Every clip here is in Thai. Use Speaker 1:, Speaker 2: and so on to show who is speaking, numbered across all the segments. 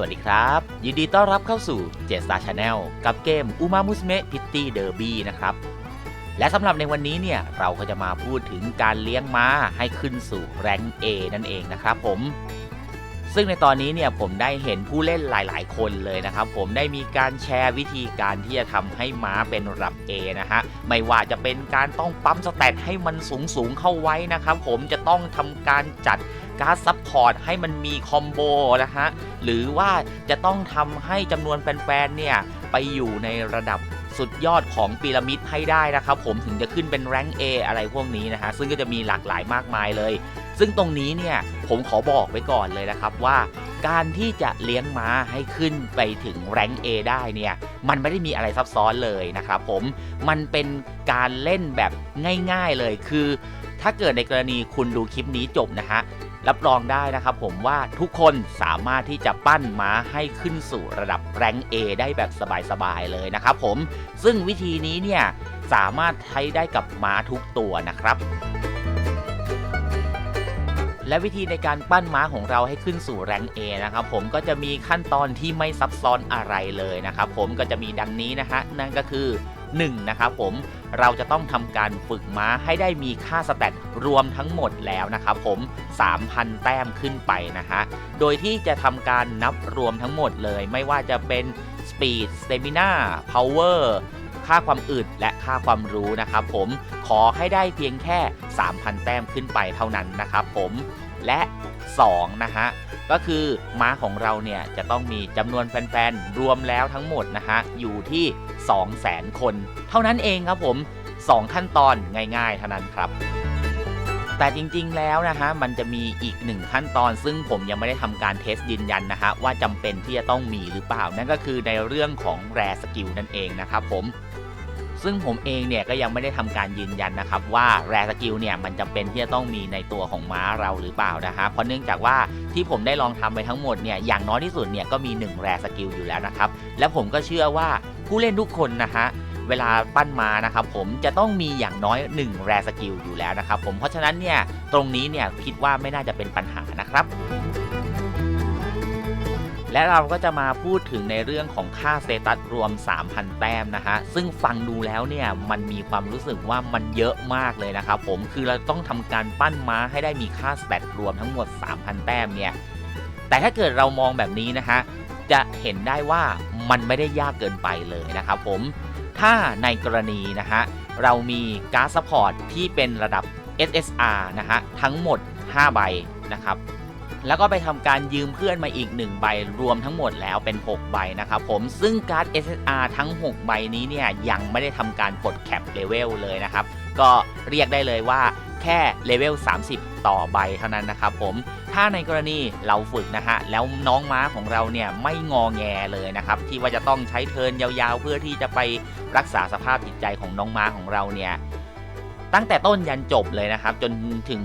Speaker 1: วัสดีครับ ยินดีต้อนรับเข้าสู่เจสตาชาแนลกับเกม u m a m u s m e Pitty Derby นะครับ และสำหรับในวันนี้เนี่ย เราก็จะมาพูดถึงการเลี้ยงม้าให้ขึ้นสู่แรง A นั่นเองนะครับผม ซึ่งในตอนนี้เนี่ยผมได้เห็นผู้เล่นหลาย ๆ คนเลยนะครับ ผมได้มีการแชร์วิธีการที่จะทำให้ม้าเป็นระดับ A นะฮะไม่ว่าจะเป็นการต้องปั๊มสแตทให้มันสูงสูงๆเข้าไว้นะครับผมจะต้องทำการจัด การ์ดซับพอร์ตให้มันมีคอมโบนะฮะ หรือว่าจะต้องทำให้จำนวนแฟนๆ เนี่ย ไปอยู่ในระดับสุดยอดของพีระมิดให้ได้นะครับ ผมถึงจะขึ้นเป็นแรงค์ A อะไรพวกนี้นะฮะ ซึ่งก็จะมีหลากหลายมากมายเลย ซึ่งตรงนี้เนี่ยผมขอบอกไว้ก่อนเลยนะครับว่าการที่จะเลี้ยงม้าให้ขึ้นไปถึงแรงค์ A ได้เนี่ยมันไม่ได้มีอะไรซับซ้อนเลยนะครับผมมันเป็นการเล่นแบบง่าย ๆเลยคือ ถ้าเกิดในกรณีคุณดูคลิปนี้จบนะฮะ รับรองได้นะครับผมว่าทุกคนสามารถที่จะปั้นม้าให้ขึ้นสู่ระดับแรง A ได้แบบสบายๆเลยนะครับผมซึ่งวิธีนี้เนี่ยสามารถใช้ได้กับม้าทุกตัวนะครับและวิธีในการปั้นม้าของเราให้ขึ้นสู่แรง A นะครับผมก็จะมีขั้นตอนที่ไม่ซับซ้อนอะไรเลยนะครับผมก็จะมีดังนี้นะฮะนั่นก็คือ 1. นะครับผมเราจะต้องทำการฝึกม้าให้ได้มีค่าสแตทรวมทั้งหมดแล้วนะครับผม 3,000 แต้มขึ้นไปนะฮะ โดยที่จะทำการนับรวมทั้งหมดเลย ไม่ว่าจะเป็น Speed Stamina Power ค่าความอึดและค่าความรู้นะครับผม ขอให้ได้เพียงแค่ 3,000 แต้มขึ้นไปเท่านั้นนะครับผม และ2นะฮะก็คือม้าของเราเนี่ยจะต้องมีจำนวนแฟนๆ รวมแล้วทั้งหมดนะฮะอยู่ที่ 200,000 คน เท่านั้นเองครับผม 2 ขั้นตอนง่ายๆเท่านั้นครับแต่จริงๆ แล้วนะฮะ มันจะมีอีกหนึ่งขั้นตอน ซึ่งผมยังไม่ได้ทำการเทสยืนยันนะฮะ ว่าจำเป็นที่จะต้องมีหรือเปล่า นั่นก็คือในเรื่องของแรสกิลนั่นเองนะครับผม ซึ่งผมเองเนี่ยก็ยังไม่ได้ทำการยืนยันนะครับว่าแรสกิลเนี่ยมันจำเป็นที่จะต้องมีในตัวของม้าเราหรือเปล่านะฮะเพราะเนื่องจากว่าที่ผมได้ลองทำไปทั้งหมดเนี่ยอย่างน้อยที่สุดเนี่ยก็มี 1 แรสกิลอยู่แล้วนะครับและผมก็เชื่อว่าผู้เล่นทุกคนนะฮะเวลาปั้นม้านะครับผมจะต้องมีอย่างน้อย 1 แรสกิลอยู่แล้วนะครับผมเพราะฉะนั้นเนี่ยตรงนี้เนี่ยคิดว่าไม่น่าจะเป็นปัญหานะครับ และเราก็จะมาพูดถึงในเรื่องของค่าสเตตัสรวม 3,000 แต้มนะฮะ ซึ่งฟังดูแล้วเนี่ยมันมีความรู้สึกว่ามันเยอะมากเลยนะครับผม คือเราต้องทำการปั้นม้าให้ได้มีค่าสเตตรวมทั้งหมด 3,000 แต้มเนี่ย แต่ถ้าเกิดเรามองแบบนี้นะฮะ จะเห็นได้ว่ามันไม่ได้ยากเกินไปเลยนะครับผม ถ้าในกรณีนะฮะเรามีการ์ดซัพพอร์ตที่เป็นระดับ SSR นะฮะทั้งหมด 5 ใบนะครับ แล้วก็ไปทำการยืมเพื่อนมาอีก 1 ใบรวมทั้งหมดแล้วเป็น 6 ใบนะครับผมซึ่งการ์ด SSR ทั้ง 6 ใบนี้เนี่ยยังไม่ได้ทำการปลดแคปเลเวลเลยนะครับ ก็เรียกได้เลยว่าแค่เลเวล 30 ต่อใบเท่านั้นนะครับผม ถ้าในกรณีเราฝึกนะฮะ แล้วน้องม้าของเราเนี่ยไม่งอแงเลยนะครับ ที่ว่าจะต้องใช้เทินยาวๆ เพื่อที่จะไปรักษาสภาพจิตใจของน้องม้าของเราเนี่ย ตั้งแต่ต้นยันจบเลยนะครับ จนถึง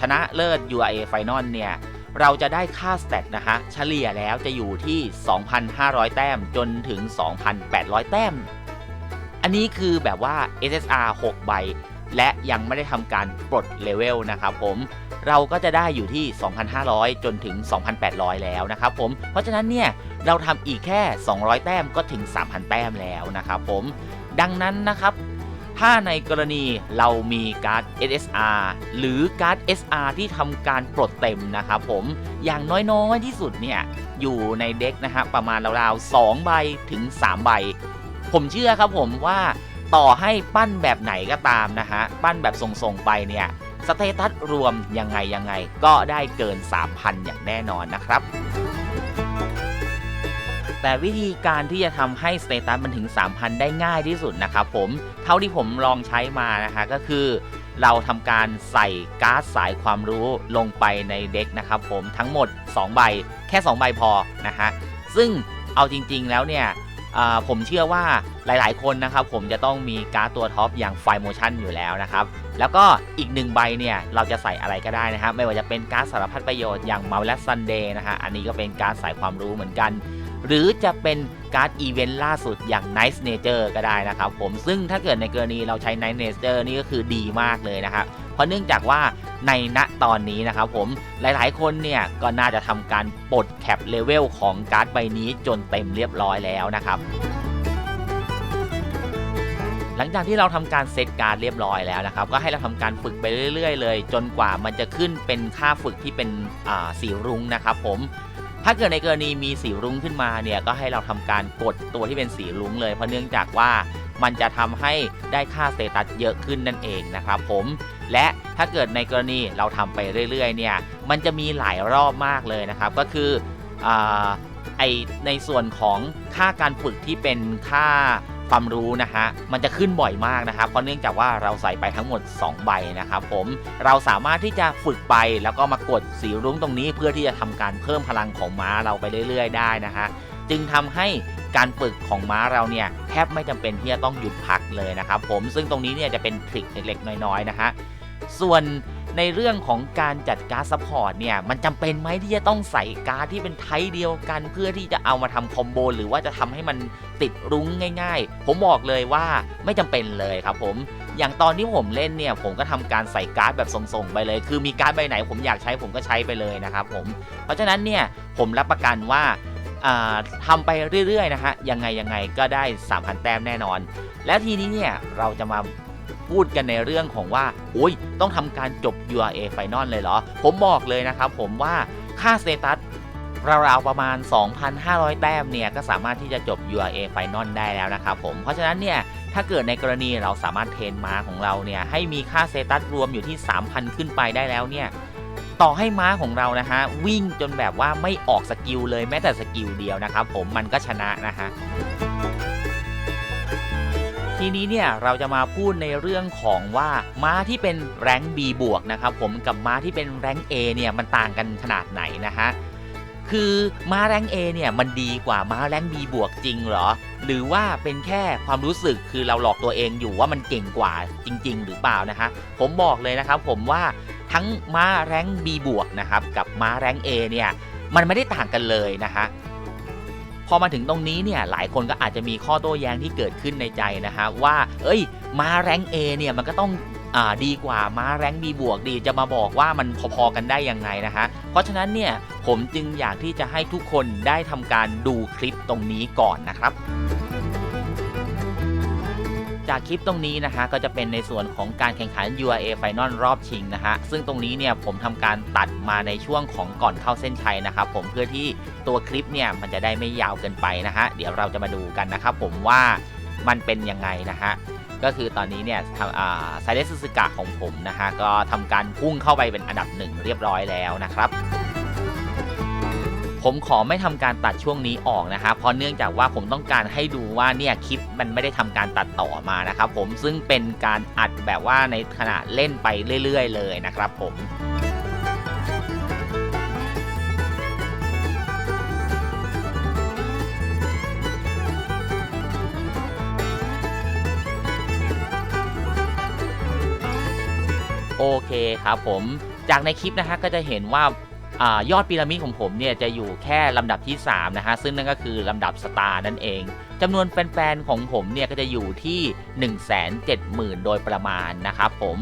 Speaker 1: ชนะเลิศ URA Final เนี่ยเราจะได้ค่าสเตตนะฮะเฉลี่ยแล้วจะอยู่ที่ 2,500 แต้มจนถึง 2,800 แต้ม อันนี้คือแบบว่า SSR 6 ใบ และยังไม่ได้ทำการปลดเลเวลนะครับผมเราก็จะได้อยู่ที่ 2,500 จนถึง 2,800 แล้วนะครับผม เพราะฉะนั้นเนี่ย เราทำอีกแค่ 200 แต้มก็ถึง 3,000 แต้มแล้วนะครับผม ดังนั้นนะครับ ถ้าในกรณีเรามีการ์ด SSR หรือการ์ด SR ที่ทำการปลดเต็มนะครับผมอย่างน้อยๆที่สุดเนี่ยอยู่ในเด็กนะฮะประมาณราวๆ2ใบถึง 3 ใบ ผมเชื่อครับผมว่าต่อให้ปั้นแบบไหนก็ตามนะฮะปั้นแบบส่งๆไปเนี่ยสเตตัสรวมยังไงยังไงก็ได้เกิน 3,000 อย่างแน่นอนนะครับ แต่วิธีการที่จะทำให้สเตตัสมันถึง 3,000 ได้ง่ายที่สุดนะครับผม เท่าที่ผมลองใช้มานะคะก็คือ เราทำการใส่การ์ดสายความรู้ลงไปในเด็กนะครับผมทั้งหมด 2 ใบ แค่ 2 ใบพอนะฮะซึ่งเอาจริง ๆ แล้วเนี่ยผมเชื่อว่าหลายๆ คนนะครับผมจะต้องมีการ์ดตัวท็อปอย่างไฟโมชั่นอยู่แล้วนะครับ แล้วก็อีกหนึ่งใบเนี่ยเราจะใส่อะไรก็ได้นะครับ ไม่ว่าจะเป็นการ์ดสารพัดประโยชน์อย่างมา l ล s ซันเดย์นะฮะอันนี้ก็เป็นการ์ดสายความรู้เหมือนกัน หรือจะเป็นการ์ดอีเวนต์ล่าสุดอย่าง Nice Nature ก็ได้นะครับผมซึ่งถ้าเกิดในกรณีเราใช้ Nice Nature นี่ก็คือดีมากเลยนะครับเพราะเนื่องจากว่าในณตอนนี้นะครับผมหลายๆ คนเนี่ยก็น่าจะทำการปลดแคปเลเวลของการ์ดใบนี้จนเต็มเรียบร้อยแล้วนะครับหลังจากที่เราทำการเซตการ์ดเรียบร้อยแล้วนะครับ ก็ให้เราทำการฝึกไปเรื่อย ๆ เลย จนกว่ามันจะขึ้นเป็นค่าฝึกที่เป็นสีรุ้งนะครับผม ถ้าเกิดในกรณีมีสีรุ้งขึ้นมาเนี่ยก็ให้เราทำการกดตัวที่เป็นสีรุ้งเลยเพราะเนื่องจากว่ามันจะทำให้ได้ค่าสเตตัสเยอะขึ้นนั่นเองนะครับผมและถ้าเกิดในกรณีเราทำไปเรื่อยๆเนี่ยมันจะมีหลายรอบมากเลยนะครับ ก็คืออไอในส่วนของค่าการฝึกที่เป็นค่า ความรู้นะฮะมันจะขึ้นบ่อยมากนะครับเพราะเนื่องจากว่าเราใส่ไปทั้งหมด 2 ใบนะครับผมเราสามารถที่จะฝึกไปแล้วก็มากดสีรุ้งตรงนี้ เพื่อที่จะทำการเพิ่มพลังของม้าเราไปเรื่อย ๆ ได้นะฮะจึงทำให้การฝึกของม้าเราเนี่ยแทบไม่จำเป็นที่จะต้องหยุดพักเลยนะครับผมซึ่งตรงนี้เนี่ยจะเป็นทริคเล็กๆน้อยๆนะฮะส่วน ในเรื่องของการจัดการ์ดซัพพอร์ตเนี่ยมันจำเป็นไหมที่จะต้องใส่การ์ดที่เป็นไทป์เดียวกัน เพื่อที่จะเอามาทำคอมโบหรือว่าจะทำให้มันติดรุ้งง่าย ๆ ผมบอกเลยว่าไม่จำเป็นเลยครับผมอย่างตอนที่ผมเล่นเนี่ยผมก็ทำการใส่การ์ดแบบส่งๆไปเลย คือมีการ์ดใบไหนผมอยากใช้ผมก็ใช้ไปเลยนะครับผมเพราะฉะนั้นเนี่ยผมรับประกันว่าอ่าทำไปเรื่อยๆนะฮะยังไงยังไงก็ได้ 3,000 แต้มแน่นอน แล้วทีนี้เนี่ยเราจะมา พูดกันในเรื่องของว่าโอ้ยต้องทำการจบ URA Final เลยเหรอ ผมบอกเลยนะครับผมว่าค่าสเตตัสราวๆประมาณ 2,500 แต้มเนี่ย ก็สามารถที่จะจบ URA Final ได้แล้วนะครับผม เพราะฉะนั้นเนี่ย ถ้าเกิดในกรณีเราสามารถเทรนม้าของเราเนี่ย ให้มีค่าสเตตัสรวมอยู่ที่ 3,000 ขึ้นไปได้แล้วเนี่ย ต่อให้ม้าของเรานะฮะ วิ่งจนแบบว่าไม่ออกสกิลเลยแม้แต่สกิลเดียวนะครับผมมันก็ชนะนะฮะ ทีนี้เนี่ยเราจะมาพูดในเรื่องของว่าม้าที่เป็นแรงค์ B บวกนะครับผมกับม้าที่เป็นแรง A เนี่ยมันต่างกันขนาดไหนนะฮะคือม้าแรงค์ A เนี่ยมันดีกว่าม้าแรงค์ B บวกจริงเหรอ หรือว่าเป็นแค่ความรู้สึกคือเราหลอกตัวเองอยู่ว่ามันเก่งกว่าจริง ๆ หรือเปล่านะฮะผมบอกเลยนะครับผมว่าทั้งม้าแรงค์ B บวกนะครับกับม้าแรงค์ A เนี่ยมันไม่ได้ต่างกันเลยนะฮะ อมาถึงตรงนี้เนี่ยหลายคนก็อาจจะมีข้อโต้แย้งที่เกิดขึ้นในใจนะฮะว่า เอ้ย มาแรงเอเนี่ยมันก็ต้องอ่าดีกว่าม้าแรงบีบวกดีจะมาบอกว่ามันพอๆกันได้ยังไงนะฮะ เพราะฉะนั้นเนี่ยผมจึงอยากที่จะให้ทุกคนได้ทำการดูคลิปตรงนี้ก่อนนะครับ จากคลิปตรงนี้นะฮะก็จะเป็นในส่วนของการแข่งขัน URA Final รอบชิงนะฮะซึ่งตรงนี้เนี่ยผมทำการตัดมาในช่วงของก่อนเข้าเส้นชัยนะครับผมเพื่อที่ตัวคลิปเนี่ยมันจะได้ไม่ยาวเกินไปนะฮะเดี๋ยวเราจะมาดูกันนะครับผมว่ามันเป็นยังไงนะฮะก็คือตอนนี้เนี่ยไซเดสซึกะของผมนะฮะก็ทำการพุ่งเข้าไปเป็นอันดับหนึ่งเรียบร้อยแล้วนะครับ ผมขอไม่ทำการตัดช่วงนี้ออกนะครับเพราะเนื่องจากว่าผมต้องการให้ดูว่าเนี่ยคลิปมันไม่ได้ทำการตัดต่อมานะครับผมซึ่งเป็นการอัดแบบว่าในขณะเล่นไปเรื่อย ๆ เลยนะครับผมโอเคครับผมจากในคลิปนะฮะก็จะเห็นว่า อยอดพีระมิดของผมเนี่ยจะอยู่แค่ลำดับที่ 3 นะฮะ ซึ่งนั่นก็คือลำดับสตาร์นั่นเองจำนวนแฟนๆของผมเนี่ยก็จะอยู่ที่ 170,000 โดยประมาณนะครับผม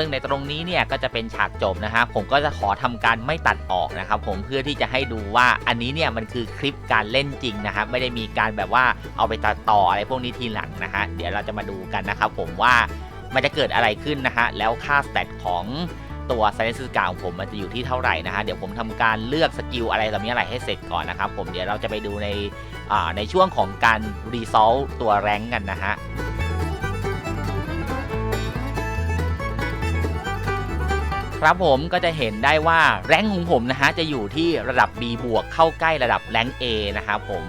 Speaker 1: ซึ่งในตรงนี้เนี่ยก็จะเป็นฉากจบนะฮะผมก็จะขอทำการไม่ตัดออกนะครับผมเพื่อที่จะให้ดูว่าอันนี้เนี่ยมันคือคลิปการเล่นจริงนะครับไม่ได้มีการแบบว่าเอาไปตัดต่ออะไรพวกนี้ทีหลังนะฮะเดี๋ยวเราจะมาดูกันนะครับผมว่ามันจะเกิดอะไรขึ้นนะฮะแล้วค่าสเตตของตัวไซเลนส์กาของผมมันจะอยู่ที่เท่าไหร่นะฮะเดี๋ยวผมทำการเลือกสกิลอะไรต่อมีอะไรให้เสร็จก่อนนะครับผมเดี๋ยวเราจะไปดูในในช่วงของการรีซอลตัวแรงกันนะฮะ ครับผมก็จะเห็นได้ว่าแรงของผมนะฮะจะอยู่ที่ระดับ B บวกเข้าใกล้ระดับแรง A นะครับผม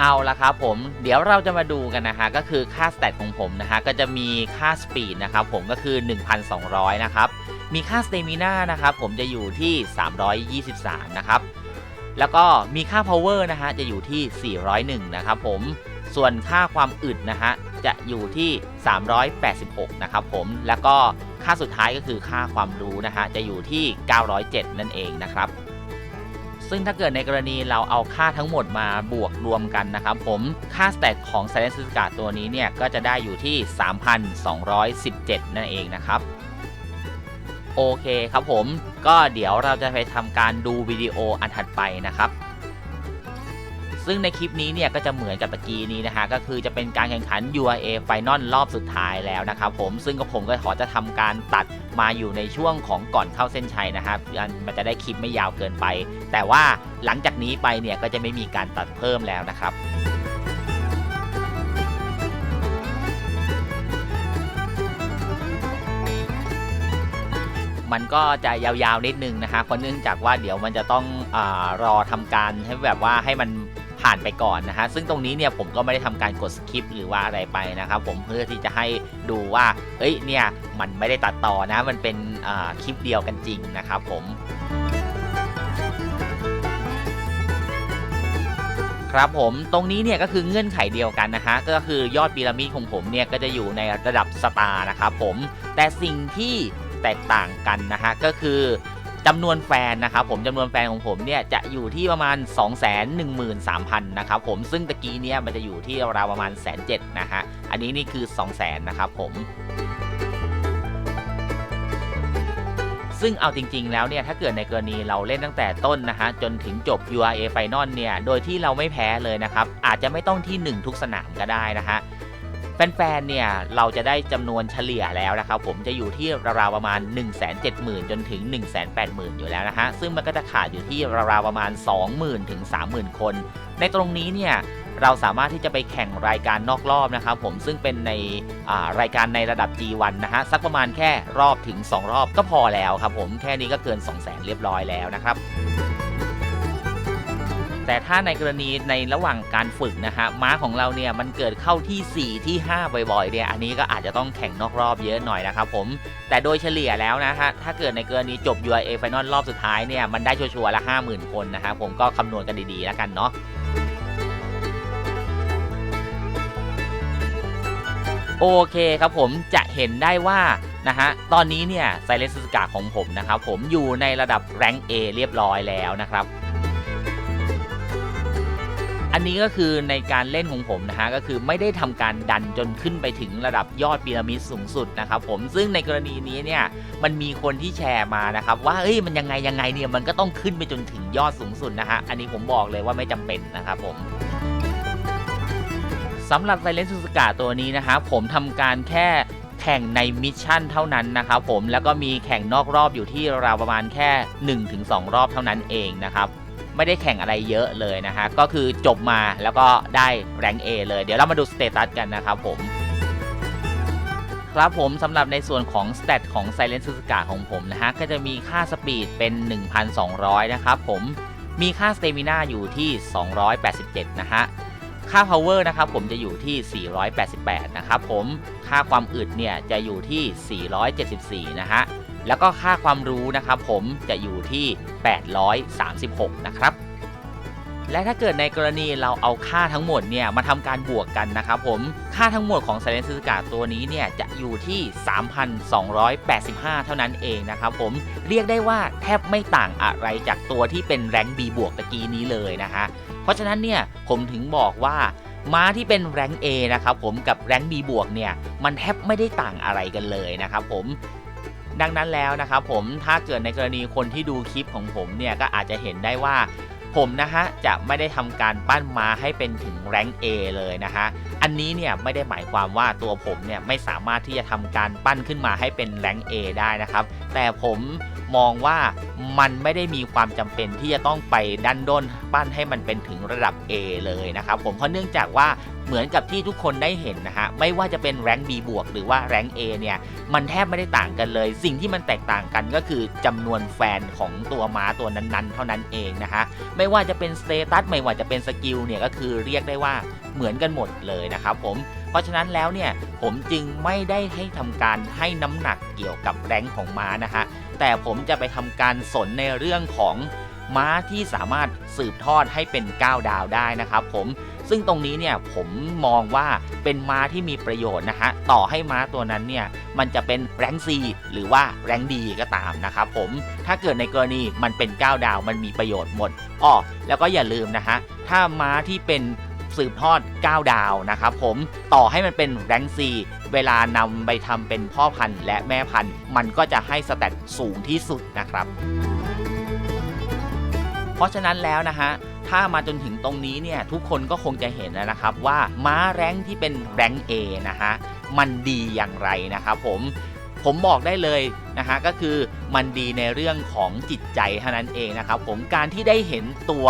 Speaker 1: เอาละครับผมเดี๋ยวเราจะมาดูกันนะฮะก็คือค่าสเตตของผมนะฮะก็จะมีค่าสปีดนะครับผมก็คือ 1,200 นะครับ มีค่าสเตมิน่านะครับผมจะอยู่ที่ 323 นะครับ แล้วก็มีค่า power นะฮะจะอยู่ที่ 401 นะครับผมส่วนค่าความอึดนะฮะ จะอยู่ที่ 386 นะครับผม แล้วก็ค่าสุดท้ายก็คือค่าความรู้นะฮะ จะอยู่ที่ 907 นั่นเองนะครับ ซึ่งถ้าเกิดในกรณีเราเอาค่าทั้งหมดมาบวกรวมกันนะครับผม ค่าสเตตของ s i l e n c e กาตัวนี้เนี่ย ก็จะได้อยู่ที่ 3,217 นั่นเองนะครับโอเคครับผม ก็เดี๋ยวเราจะไปทำการดูวิดีโออันถัดไปนะครับ ซึ่งในคลิปนี้เนี่ยก็จะเหมือนกับตะกี้นี้นะฮะก็คือจะเป็นการแข่งขัน URA Final รอบสุดท้ายแล้วนะครับผมซึ่งก็ผมก็ขอจะทำการตัดมาอยู่ในช่วงของก่อนเข้าเส้นชัยนะครับมันจะได้คลิปไม่ยาวเกินไป แต่ว่าหลังจากนี้ไปเนี่ยก็จะไม่มีการตัดเพิ่มแล้วนะครับมันก็จะยาวๆนิดนึงนะฮะเพราะเนื่องจากว่าเดี๋ยวมันจะต้องอรอทำการให้แบบว่าให้มัน ผ่านไปก่อนนะฮะซึ่งตรงนี้เนี่ยผมก็ไม่ได้ทำการกดสคริปหรือว่าอะไรไปนะครับผมเพื่อที่จะให้ดูว่าเอ้ยเนี่ยมันไม่ได้ตัดต่อนะมันเป็นคลิปเดียวกันจริงนะครับผมครับผมตรงนี้เนี่ยก็คือเงื่อนไขเดียวกันนะฮะก็คือยอดพีระมิดของผมเนี่ยก็จะอยู่ในระดับสตาร์นะครับผมแต่สิ่งที่แตกต่างกันนะฮะก็คือ จำนวนแฟนนะครับผมจำนวนแฟนของผมเนี่ยจะอยู่ที่ประมาณ 2 1 3 0 0 0นะครับผมซึ่งตะกี้เนี่ยมันจะอยู่ที่ราวประมาณแสนเนะฮะอันนี้นี่คือ 2 0 0 0 0 0นะครับผมซึ่งเอาจริง ๆ แล้วเนี่ยถ้าเกิดในกรณีเราเล่นตั้งแต่ต้นนะฮะจนถึงจบ URA Final เนี่ยโดยที่เราไม่แพ้เลยนะครับอาจจะไม่ต้องที่ 1 ทุกสนามก็ได้นะฮะ แฟนๆ เนี่ยเราจะได้จำนวนเฉลี่ยแล้วนะครับผมจะอยู่ที่ราวๆประมาณ 1 7 0 0 0 0 จนถึง 1 8 0 0 0 0 อยู่แล้วนะฮะ ซึ่งมันก็จะขาดอยู่ที่ราวๆประมาณ 20,000 ถึง 30,000 คน ในตรงนี้เนี่ยเราสามารถที่จะไปแข่งรายการนอกรอบนะครับผมซึ่งเป็นในรายการในระดับ G1 นะฮะสักประมาณแค่รอบถึง 2 รอบก็พอแล้วครับผมแค่นี้ก็เกิน 2 0 0 0 0 0เรียบร้อยแล้วนะครับ แต่ถ้าในกรณีในระหว่างการฝึกนะฮะม้าของเราเนี่ยมันเกิดเข้าที่ 4 ที่ 5 บ่อยๆเนี่ยอันนี้ก็อาจจะต้องแข่งนอกรอบเยอะหน่อยนะครับผมแต่โดยเฉลี่ยแล้วนะฮะถ้าเกิดในกรณีจบ UIA Final รอบสุดท้ายเนี่ยมันได้ชัวร์ๆละ 50,000 คนนะฮะผมก็คำนวณกันดีๆแล้วกันเนาะโอเคครับผมจะเห็นได้ว่านะฮะตอนนี้เนี่ยไซเลนสกาของผมนะครับผมอยู่ในระดับแรงเ A เรียบร้อยแล้วนะครับ อันนี้ก็คือในการเล่นของผมนะฮะก็คือไม่ได้ทำการดันจนขึ้นไปถึงระดับยอดพีระมิดสูงสุดนะครับผมซึ่งในกรณีนี้เนี่ยมันมีคนที่แชร์มานะครับว่าเอ้ยมันยังไงยังไงเนี่ยมันก็ต้องขึ้นไปจนถึงยอดสูงสุดนะฮะอันนี้ผมบอกเลยว่าไม่จำเป็นนะครับผมสำหรับไซเลนซูสกาตัวนี้นะฮะผมทำการแค่แข่งในมิชชั่นเท่านั้นนะครับผมแล้วก็มีแข่งนอกรอบอยู่ที่ราวประมาณแค่ 1-2 รอบเท่านั้นเองนะครับ ไม่ได้แข่งอะไรเยอะเลยนะฮะ ก็คือจบมาแล้วก็ได้แรงเเลย เดี๋ยวเรามาดูสเตตัสกันนะครับผม ครับผมสำหรับในส่วนของสเตตของ Silent s u z u k a ของผมนะฮะ ก็จะมีค่าสปีดเป็น 1,200 นะครับผม มีค่าสเตมิน่าอยู่ที่ 287 นะฮะ ค่า power นะครับผมจะอยู่ที่ 488 นะครับผม ค่าความอึดเนี่ยจะอยู่ที่ 474 นะฮะ แล้วก็ค่าความรู้นะครับผมจะอยู่ที่ 836 นะครับ และถ้าเกิดในกรณีเราเอาค่าทั้งหมดเนี่ยมาทำการบวกกันนะครับผม ค่าทั้งหมดของ s i l e n ซ s กาตัวนี้เนี่ยจะอยู่ที่ 3,285 เท่านั้นเองนะครับผม เรียกได้ว่าแทบไม่ต่างอะไรจากตัวที่เป็นแรงบีบวกตะกี้นี้เลยนะฮะ เพราะฉะนั้นเนี่ยผมถึงบอกว่าม้าที่เป็นแรง A นะครับผมกับแรง B บวกเนี่ยมันแทบไม่ได้ต่างอะไรกันเลยนะครับผม ดังนั้นแล้วนะครับผมถ้าเกิดในกรณีคนที่ดูคลิปของผมเนี่ยก็อาจจะเห็นได้ว่าผมนะฮะจะไม่ได้ทำการปั้นม้าให้เป็นถึงแรง A เลยนะฮะ อันนี้เนี่ยไม่ได้หมายความว่าตัวผมเนี่ยไม่สามารถที่จะทำการปั้นขึ้นมาให้เป็นแรง A ได้นะครับ แต่ผม มองว่ามันไม่ได้มีความจำเป็นที่จะต้องไปดันด้นปั้นให้มันเป็นถึงระดับ A เลยนะครับผมเพราะเนื่องจากว่าเหมือนกับที่ทุกคนได้เห็นนะฮะไม่ว่าจะเป็นแรง B บวกหรือว่าแรง A เนี่ยมันแทบไม่ได้ต่างกันเลย สิ่งที่มันแตกต่างกันก็คือจำนวนแฟนของตัวม้าตัวนั้นๆ เท่านั้นเองนะฮะไม่ว่าจะเป็นสเตตัสไม่ว่าจะเป็นสกิลเนี่ยก็คือเรียกได้ว่าเหมือนกันหมดเลยนะครับผมเพราะฉะนั้นแล้วเนี่ยผมจึงไม่ได้ให้ทำการให้น้ำหนักเกี่ยวกับแรงของม้านะฮะ แต่ผมจะไปทำการสนในเรื่องของม้าที่สามารถสืบทอดให้เป็น 9 ดาวได้นะครับผมซึ่งตรงนี้เนี่ยผมมองว่าเป็นม้าที่มีประโยชน์นะฮะต่อให้ม้าตัวนั้นเนี่ยมันจะเป็นแรงซีหรือว่าแรงดีก็ตามนะครับผมถ้าเกิดในกรณีมันเป็น 9 ดาวมันมีประโยชน์หมดอ้อแล้วก็อย่าลืมนะฮะถ้าม้าที่เป็น สืบทอด 9 ดาวนะครับผมต่อให้มันเป็นแรงซีเวลานำไปทำเป็นพ่อพันธุ์และแม่พันธุ์ มันก็จะให้สแตทสูงที่สุดนะครับ เพราะฉะนั้นแล้วนะฮะถ้ามาจนถึงตรงนี้เนี่ยทุกคนก็คงจะเห็นแล้วนะครับว่าม้าแรงที่เป็นแรง A นะฮะมันดีอย่างไรนะครับผมผมบอกได้เลยนะฮะก็คือมันดีในเรื่องของจิตใจเท่านั้นเองนะครับผมการที่ได้เห็นตัว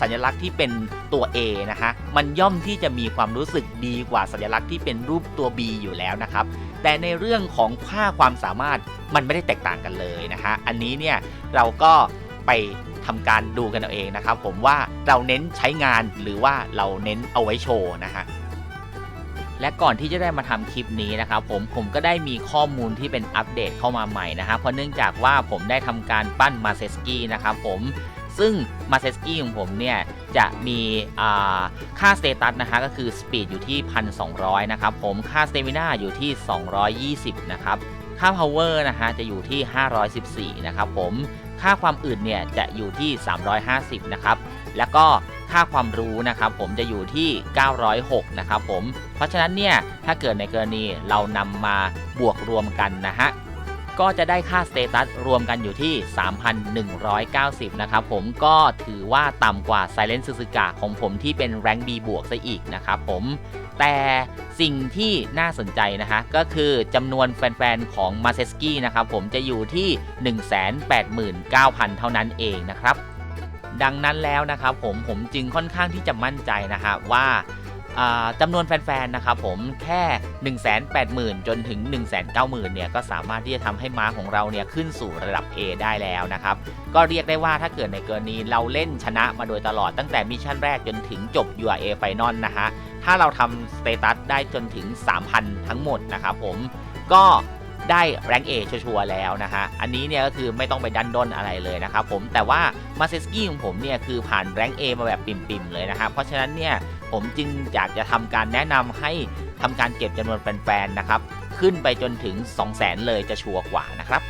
Speaker 1: สัญลักษณ์ที่เป็นตัว A นะฮะมันย่อมที่จะมีความรู้สึกดีกว่าสัญลักษณ์ที่เป็นรูปตัว B อยู่แล้วนะครับ แต่ในเรื่องของค่าความสามารถมันไม่ได้แตกต่างกันเลยนะฮะอันนี้เนี่ยเราก็ไปทำการดูกันเอาเองนะครับผมว่าเราเน้นใช้งานหรือว่าเราเน้นเอาไว้โชว์นะฮะและก่อนที่จะได้มาทำคลิปนี้นะครับผมผมก็ได้มีข้อมูลที่เป็นอัปเดตเข้ามาใหม่นะฮะเพราะเนื่องจากว่าผมได้ทำการปั้นมาเซสกี้นะครับผม ซึ่งมาเซสกี้ของผมเนี่ย จะมีค่าสเตตัสนะฮะก็คือสปีดอยู่ที่ 1,200 นะครับ ผมค่าสเตมินาอยู่ที่ 220 นะครับ ค่า power นะฮะจะอยู่ที่ 514 นะครับผมค่าความอื่นเนี่ยจะอยู่ที่ 350 นะครับ แล้วก็ค่าความรู้นะครับผมจะอยู่ที่ 906 นะครับผม เพราะฉะนั้นเนี่ยถ้าเกิดในกรณีเรานำมาบวกรวมกันนะฮะ ก็จะได้ค่าสเตตัสรวมกันอยู่ที่ 3,190 นะครับผมก็ถือว่าต่ำกว่า Silent Suzuka ของผมที่เป็นแรง B บวกซะอีกนะครับผมแต่สิ่งที่น่าสนใจนะฮะก็คือจำนวนแฟนๆ ของมาเซสกี้นะครับผมจะอยู่ที่ 189,000 เท่านั้นเองนะครับ ดังนั้นแล้วนะครับผมผมจึงค่อนข้างที่จะมั่นใจนะฮะว่า จำนวนแฟนๆนะครับผมแค่ 180,000 จนถึง 190,000เนี่ยก็สามารถที่จะทำให้ม้าของเราเนี่ยขึ้นสู่ระดับ A ได้แล้วนะครับก็เรียกได้ว่าถ้าเกิดในกรณีเราเล่นชนะมาโดยตลอดตั้งแต่มิชชั่นแรกจนถึงจบ URA Final นะฮะถ้าเราทำสเตตัสได้จนถึง 3,000 ทั้งหมดนะครับผมก็ได้แรงเอชัวร์แล้วนะฮะ อันนี้เนี่ยก็คือไม่ต้องไปดันด้นอะไรเลยนะครับผม แต่ว่ามาเซสกี้ของผมเนี่ยคือผ่านแรงเอมาแบบปิ่มๆเลยนะครับ เพราะฉะนั้นเนี่ย ผมจึงอยากจะทำการแนะนำให้ทำการเก็บจำนวนแฟนๆนะครับ ขึ้นไปจนถึง 2 0 0 0 0 0 เลยจะชัวร์กว่านะครับ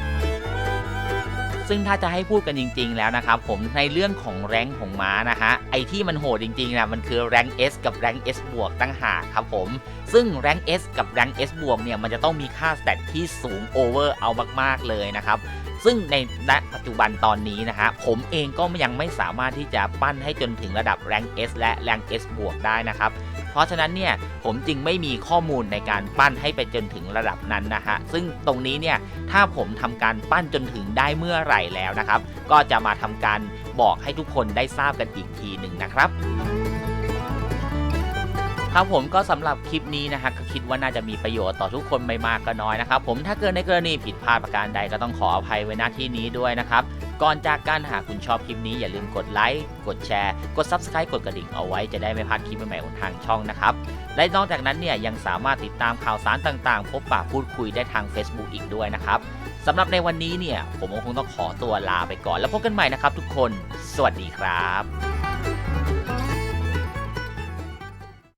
Speaker 1: ซึ่งถ้าจะให้พูดกันจริง ๆ แล้วนะครับผมในเรื่องของแรงของม้านะฮะไอที่มันโหดจริงๆนะมันคือแรง S กับแรง S บวกตั้งหากครับผม ซึ่งแรง S กับแรง S บวกเนี่ยมันจะต้องมีค่าสเตตที่สูงโอเวอร์เอามากๆเลยนะครับซึ่งในณปัจจุบันตอนนี้นะฮะผมเองก็ยังไม่สามารถที่จะปั้นให้จนถึงระดับแรง S และแรง S บวกได้นะครับ เพราะฉะนั้นเนี่ยผมจึงไม่มีข้อมูลในการปั้นให้ไปจนถึงระดับนั้นนะฮะซึ่งตรงนี้เนี่ยถ้าผมทำการปั้นจนถึงได้เมื่อไหร่แล้วนะครับ ก็จะมาทำการบอกให้ทุกคนได้ทราบกันอีกทีหนึ่งนะครับ ครับผมก็สำหรับคลิปนี้นะฮะก็คิดว่าน่าจะมีประโยชน์ต่อทุกคนไม่มากก็น้อยนะครับผมถ้าเกิดในกรณีผิดพลาดประการใดก็ต้องขออภัยไว้ณที่นี้ด้วยนะครับก่อนจากการหากคุณชอบคลิปนี้อย่าลืมกดไลค์กดแชร์ กด Subscribe กดกระดิ่งเอาไว้จะได้ไม่พลาดคลิปใหม่ๆของทางช่องนะครับและนอกจากนั้นเนี่ยยังสามารถติดตามข่าวสารต่างๆ พบปะพูดคุยได้ทาง Facebook อีกด้วยนะครับสำหรับในวันนี้เนี่ยผมคงต้องขอตัวลาไปก่อน แล้วพบกันใหม่นะครับทุกคน สวัสดีครับ